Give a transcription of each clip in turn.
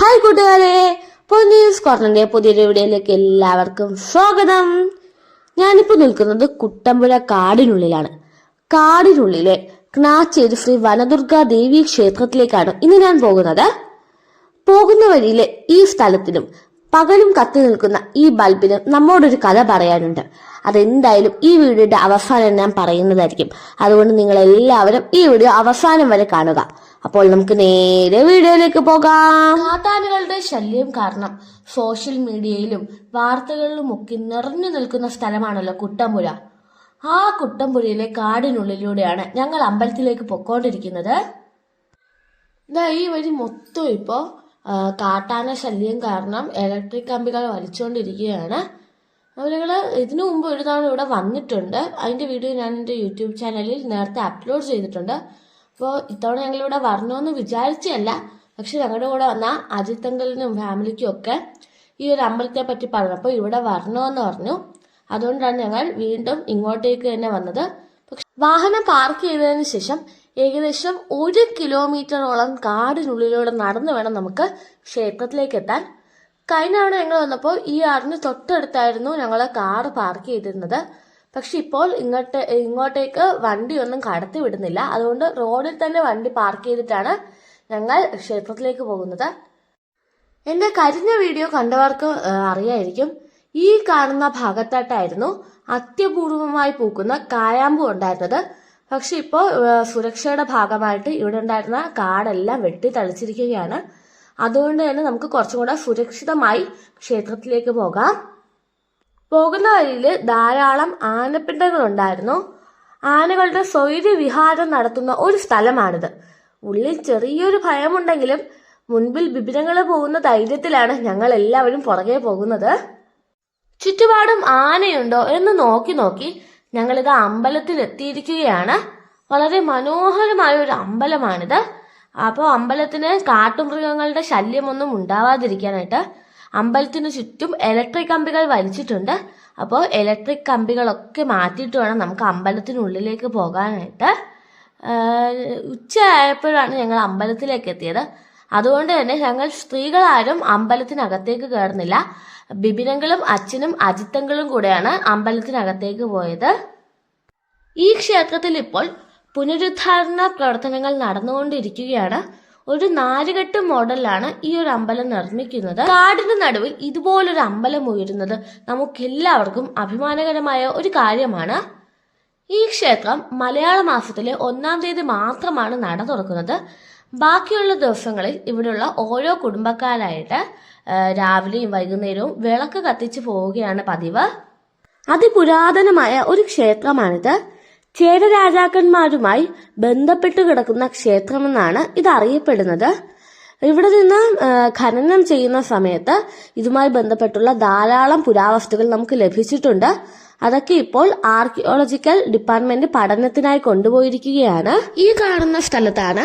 Hi കൂട്ടുകാരെ പൊന്നീസ് കോർണറിന്റെ പുതിയൊരു വീഡിയോയിലേക്ക് എല്ലാവർക്കും സ്വാഗതം. ഞാനിപ്പോൾ നിൽക്കുന്നത് കുട്ടമ്പുഴ കാടിനുള്ളിലാണ്. കാടിനുള്ളിലെ ക്നാച്ചേരി ശ്രീ വനദുർഗാ ദേവി ക്ഷേത്രത്തിലേക്കാണ് ഇന്ന് ഞാൻ പോകുന്നത്. പോകുന്ന വഴിയിലെ ഈ സ്ഥലത്തിനും പകലും കത്തി നിൽക്കുന്ന ഈ ബൾബിനും നമ്മോടൊരു കഥ പറയാനുണ്ട്. അതെന്തായാലും ഈ വീഡിയോയുടെ അവസാനം ഞാൻ പറയുന്നതായിരിക്കും. അതുകൊണ്ട് നിങ്ങൾ എല്ലാവരും ഈ വീഡിയോ അവസാനം വരെ കാണുക. അപ്പോൾ നമുക്ക് നേരെ വീഡിയോയിലേക്ക് പോകാം. കാട്ടാനകളുടെ ശല്യം കാരണം സോഷ്യൽ മീഡിയയിലും വാർത്തകളിലും ഒക്കെ നിറഞ്ഞു നിൽക്കുന്ന സ്ഥലമാണല്ലോ കുട്ടമ്പുഴ. ആ കുട്ടമ്പുഴയിലെ കാടിനുള്ളിലൂടെയാണ് ഞങ്ങൾ അമ്പലത്തിലേക്ക് പൊക്കോണ്ടിരിക്കുന്നത്. ഇതാ ഈ വഴി മൊത്തം ഇപ്പോൾ കാട്ടാന ശല്യം കാരണം ഇലക്ട്രിക് കമ്പികൾ വലിച്ചുകൊണ്ടിരിക്കുകയാണ് അവരുകൾ ഇതിനു മുമ്പ് ഒരു തവണ ഇവിടെ വന്നിട്ടുണ്ട്. അതിന്റെ വീഡിയോ ഞാൻ എന്റെ യൂട്യൂബ് ചാനലിൽ നേരത്തെ അപ്ലോഡ് ചെയ്തിട്ടുണ്ട്. അപ്പോൾ ഇത്തവണ ഞങ്ങളിവിടെ വരണമെന്ന് വിചാരിച്ചല്ല പക്ഷെ ഞങ്ങളുടെ കൂടെ വന്ന അജിത്തങ്കലിനും ഫാമിലിക്കും ഒക്കെ ഈ ഒരു അമ്പലത്തെ പറ്റി പറഞ്ഞു അപ്പോൾ ഇവിടെ വരണമെന്ന് പറഞ്ഞു. അതുകൊണ്ടാണ് ഞങ്ങൾ വീണ്ടും ഇങ്ങോട്ടേക്ക് തന്നെ വന്നത്. പക്ഷെ വാഹനം പാർക്ക് ചെയ്തതിന് ശേഷം ഏകദേശം ഒരു കിലോമീറ്ററോളം കാടിനുള്ളിലൂടെ നടന്നു വേണം നമുക്ക് ക്ഷേത്രത്തിലേക്ക് എത്താൻ. കഴിഞ്ഞ തവണ ഞങ്ങൾ വന്നപ്പോൾ ഈ ആറിന് തൊട്ടടുത്തായിരുന്നു ഞങ്ങൾ കാർ പാർക്ക് ചെയ്തിരുന്നത്. പക്ഷെ ഇപ്പോൾ ഇങ്ങോട്ട് ഇങ്ങോട്ടേക്ക് വണ്ടി ഒന്നും കടത്തി വിടുന്നില്ല. അതുകൊണ്ട് റോഡിൽ തന്നെ വണ്ടി പാർക്ക് ചെയ്തിട്ടാണ് ഞങ്ങൾ ക്ഷേത്രത്തിലേക്ക് പോകുന്നത്. എന്റെ കരിഞ്ഞ വീഡിയോ കണ്ടവർക്ക് അറിയായിരിക്കും. ഈ കാണുന്ന ഭാഗത്തായിട്ടായിരുന്നു അത്യപൂർവമായി പൂക്കുന്ന കായാമ്പു ഉണ്ടായിരുന്നത്. പക്ഷെ ഇപ്പോൾ സുരക്ഷയുടെ ഭാഗമായിട്ട് ഇവിടെ ഉണ്ടായിരുന്ന കാടെല്ലാം വെട്ടി തളിച്ചിരിക്കുകയാണ് അതുകൊണ്ട് തന്നെ നമുക്ക് കുറച്ചും കൂടെ സുരക്ഷിതമായി ക്ഷേത്രത്തിലേക്ക് പോകാം. പോകുന്ന വഴിയിൽ ധാരാളം ആനപ്പിണ്ടകൾ ഉണ്ടായിരുന്നു ആനകളുടെ സ്വൈര്യ വിഹാരം നടത്തുന്ന ഒരു സ്ഥലമാണിത്. ഉള്ളിൽ ചെറിയൊരു ഭയമുണ്ടെങ്കിലും മുൻപിൽ വിപിനങ്ങൾ പോകുന്ന ധൈര്യത്തിലാണ് ഞങ്ങൾ എല്ലാവരും പുറകെ പോകുന്നത്. ചുറ്റുപാടും ആനയുണ്ടോ എന്ന് നോക്കി നോക്കി ഞങ്ങളിത് അമ്പലത്തിൽ എത്തിയിരിക്കുകയാണ് വളരെ മനോഹരമായ ഒരു അമ്പലമാണിത്. അപ്പോൾ അമ്പലത്തിന് കാട്ടുമൃഗങ്ങളുടെ ശല്യമൊന്നും ഉണ്ടാവാതിരിക്കാനായിട്ട് അമ്പലത്തിന് ചുറ്റും ഇലക്ട്രിക് കമ്പികൾ വലിച്ചിട്ടുണ്ട്. അപ്പോൾ ഇലക്ട്രിക് കമ്പികളൊക്കെ മാറ്റിയിട്ട് വേണം നമുക്ക് അമ്പലത്തിനുള്ളിലേക്ക് പോകാനായിട്ട്. ഉച്ച ഉച്ചയായപ്പോഴാണ് ഞങ്ങൾ അമ്പലത്തിലേക്ക് എത്തിയത്. അതുകൊണ്ട് തന്നെ ഞങ്ങൾ സ്ത്രീകളാരും അമ്പലത്തിനകത്തേക്ക് കയറുന്നില്ല. ബിബിനങ്ങളും അച്ഛനും അജിത്തങ്ങളും കൂടെയാണ് അമ്പലത്തിനകത്തേക്ക് പോയത്. ഈ ക്ഷേത്രത്തിൽ ഇപ്പോൾ പുനരുദ്ധാരണ പ്രവർത്തനങ്ങൾ നടന്നുകൊണ്ടിരിക്കുകയാണ്. ഒരു നാലുകെട്ട് മോഡലാണ് ഈ ഒരു അമ്പലം നിർമ്മിക്കുന്നത്. കാടിന് നടുവിൽ ഇതുപോലൊരു അമ്പലം ഉയരുന്നത് നമുക്കെല്ലാവർക്കും അഭിമാനകരമായ ഒരു കാര്യമാണ്. ഈ ക്ഷേത്രം മലയാള മാസത്തിലെ ഒന്നാം തീയതി മാത്രമാണ് നട തുറക്കുന്നത്. ബാക്കിയുള്ള ദിവസങ്ങളിൽ ഇവിടെയുള്ള ഓരോ കുടുംബക്കാരായിട്ട് രാവിലെയും വൈകുന്നേരവും വിളക്ക് കത്തിച്ചു പോവുകയാണ് പതിവ്. അതിപുരാതനമായ ഒരു ക്ഷേത്രമാണിത്. ചേര രാജാക്കന്മാരുമായി ബന്ധപ്പെട്ട് കിടക്കുന്ന ക്ഷേത്രമെന്നാണ് ഇത് അറിയപ്പെടുന്നത് ഇവിടെ നിന്ന് ഖനനം ചെയ്യുന്ന സമയത്ത് ഇതുമായി ബന്ധപ്പെട്ടുള്ള ധാരാളം പുരാവസ്തുക്കൾ നമുക്ക് ലഭിച്ചിട്ടുണ്ട്. അതൊക്കെ ഇപ്പോൾ ആർക്കിയോളജിക്കൽ ഡിപ്പാർട്ട്മെന്റ് പഠനത്തിനായി കൊണ്ടുപോയിരിക്കുകയാണ്. ഈ കാണുന്ന സ്ഥലത്താണ്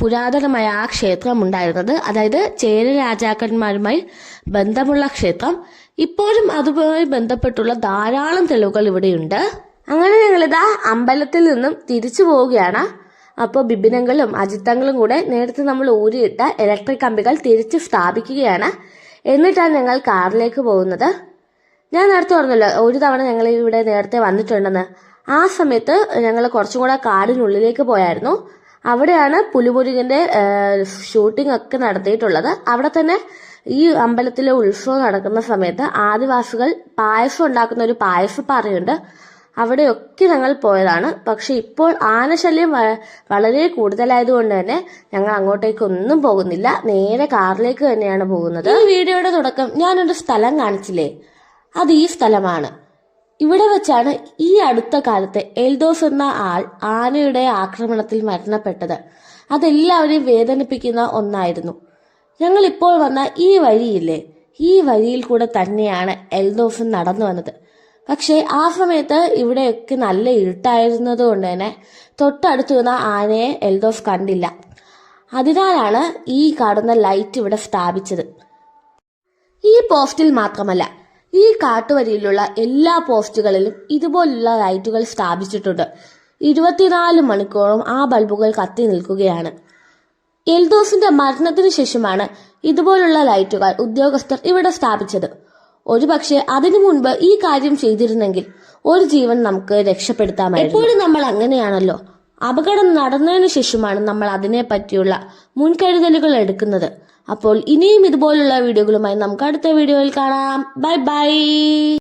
പുരാതനമായ ആ ക്ഷേത്രം ഉണ്ടായിരുന്നത്. അതായത് ചേര രാജാക്കന്മാരുമായി ബന്ധമുള്ള ക്ഷേത്രം. ഇപ്പോഴും അതുമായി ബന്ധപ്പെട്ടുള്ള ധാരാളം തെളിവുകൾ ഇവിടെയുണ്ട്. അങ്ങനെ ഞങ്ങളിതാ അമ്പലത്തിൽ നിന്നും തിരിച്ചു പോവുകയാണ്. അപ്പോൾ ബിബിനങ്ങളും അജിത്തങ്ങളും കൂടെ നേരത്തെ നമ്മൾ ഊരിയിട്ട ഇലക്ട്രിക് കമ്പികൾ തിരിച്ച് സ്ഥാപിക്കുകയാണ്. എന്നിട്ടാണ് ഞങ്ങൾ കാറിലേക്ക് പോകുന്നത്. ഞാൻ നേരത്തെ പറഞ്ഞല്ലോ ഒരു തവണ ഞങ്ങൾ ഇവിടെ നേരത്തെ വന്നിട്ടുണ്ടെന്ന്. ആ സമയത്ത് ഞങ്ങൾ കുറച്ചും കൂടെ കാടിനുള്ളിലേക്ക് പോയായിരുന്നു. അവിടെയാണ് പുലിമുരുകന്റെ ഷൂട്ടിംഗ് ഒക്കെ നടത്തിയിട്ടുള്ളത്. അവിടെ തന്നെ ഈ അമ്പലത്തിലെ ഉത്സവം നടക്കുന്ന സമയത്ത് ആദിവാസികൾ പായസം ഉണ്ടാക്കുന്ന ഒരു പായസപ്പാറയുണ്ട്. അവിടെയൊക്കെ ഞങ്ങൾ പോയതാണ്. പക്ഷെ ഇപ്പോൾ ആനശല്യം വളരെ കൂടുതലായതുകൊണ്ട് തന്നെ ഞങ്ങൾ അങ്ങോട്ടേക്ക് ഒന്നും പോകുന്നില്ല. നേരെ കാറിലേക്ക് തന്നെയാണ് പോകുന്നത്. ഈ വീഡിയോയുടെ തുടക്കം ഞാനൊരു സ്ഥലം കാണിച്ചില്ലേ? അത് ഈ സ്ഥലമാണ്. ഇവിടെ വെച്ചാണ് ഈ അടുത്ത കാലത്ത് എൽദോസ് എന്ന ആൾ ആനയുടെ ആക്രമണത്തിൽ മരണപ്പെട്ടത്. അതെല്ലാവരെയും വേദനിപ്പിക്കുന്ന ഒന്നായിരുന്നു. ഞങ്ങൾ ഇപ്പോൾ വന്ന ഈ വഴിയില്ലേ? ഈ വഴിയിൽ കൂടെ തന്നെയാണ് എൽദോസ് നടന്നു വന്നത് പക്ഷേ ആ സമയത്ത് ഇവിടെയൊക്കെ നല്ല ഇരുട്ടായിരുന്നത് കൊണ്ട് തന്നെ തൊട്ടടുത്ത് നിന്ന ആനയെ എൽദോസ് കണ്ടില്ല. അതിനാലാണ് ഈ കാണുന്ന ലൈറ്റ് ഇവിടെ സ്ഥാപിച്ചത്. ഈ പോസ്റ്റിൽ മാത്രമല്ല ഈ കാട്ടുവരിയിലുള്ള എല്ലാ പോസ്റ്റുകളിലും ഇതുപോലുള്ള ലൈറ്റുകൾ സ്ഥാപിച്ചിട്ടുണ്ട്. ഇരുപത്തിനാല് മണിക്കൂറും ആ ബൾബുകൾ കത്തി നിൽക്കുകയാണ്. എൽദോസിന്റെ മരണത്തിനു ശേഷമാണ് ഇതുപോലുള്ള ലൈറ്റുകൾ ഉദ്യോഗസ്ഥർ ഇവിടെ സ്ഥാപിച്ചത്. ഒരുപക്ഷെ അതിനു മുൻപ് ഈ കാര്യം ചെയ്തിരുന്നെങ്കിൽ ഒരു ജീവൻ നമുക്ക് രക്ഷപ്പെടുത്താമായിരുന്നു. എപ്പോഴും നമ്മൾ അങ്ങനെയാണല്ലോ. അപകടം നടന്നതിനു ശേഷമാണ് നമ്മൾ അതിനെ പറ്റിയുള്ള മുൻകരുതലുകൾ എടുക്കുന്നത്. അപ്പോൾ ഇനിയും ഇതുപോലുള്ള വീഡിയോകളുമായി നമുക്ക് അടുത്ത വീഡിയോയിൽ കാണാം. Bye bye.